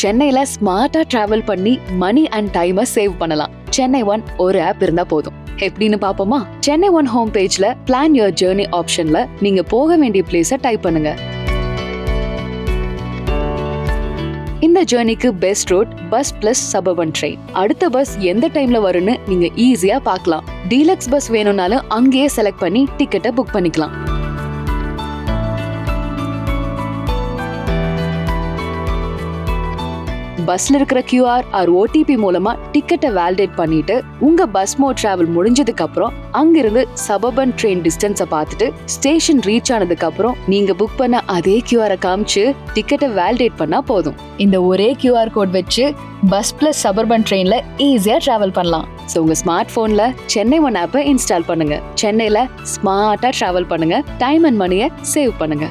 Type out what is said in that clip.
சென்னையில ஸ்மார்ட்டா டிராவல் பண்ணி மணி அண்ட் டைமை சேவ் பண்ணலாம். சென்னை ஒன் ஒரு ஆப் இருந்தா போதும். எப்படின்னு பாப்போமா? சென்னை ஒன் ஹோம் பேஜ்ல பிளான் யுவர் ஜேர்னி ஆப்ஷன்ல நீங்க போக வேண்டிய பிளேஸ டைப் பண்ணுங்க. இந்த ஜேர்னிக்கு best route bus plus suburban train அடுத்த பஸ் எந்த டைம்ல வரும்னு நீங்க ஈஸியா பார்க்கலாம். டீலக்ஸ் பஸ் வேணும்னாலும் அங்கேயே செலக்ட் பண்ணி டிக்கெட்டை புக் பண்ணிக்கலாம். பஸ்ல இருக்கிற கியூஆர் ஆர் ஓடிபி மூலமா டிக்கெட்டை வேலிடேட் பண்ணிட்டு உங்க பஸ் மோ டிராவல் முடிஞ்சதுக்கு அப்புறம் அங்கிருந்து சபர்பன் ட்ரெயின் டிஸ்டன்ஸை பார்த்துட்டு ஸ்டேஷன் ரீச் ஆனதுக்கு அப்புறம் நீங்க புக் பண்ண அதே கியூஆரை காமிச்சு டிக்கெட்டை வேலிடேட் பண்ணா போதும். இந்த ஒரே கியூஆர் கோட் வச்சு பஸ் பிளஸ் சபர்பன் ட்ரெயின்ல ஈஸியா டிராவல் பண்ணலாம். ஸோ உங்க ஸ்மார்ட் போன்ல சென்னை ஒன் ஆப்பை இன்ஸ்டால் பண்ணுங்க. சென்னையில ஸ்மார்ட்டா டிராவல் பண்ணுங்க. டைம் அண்ட் மணியை சேவ் பண்ணுங்க.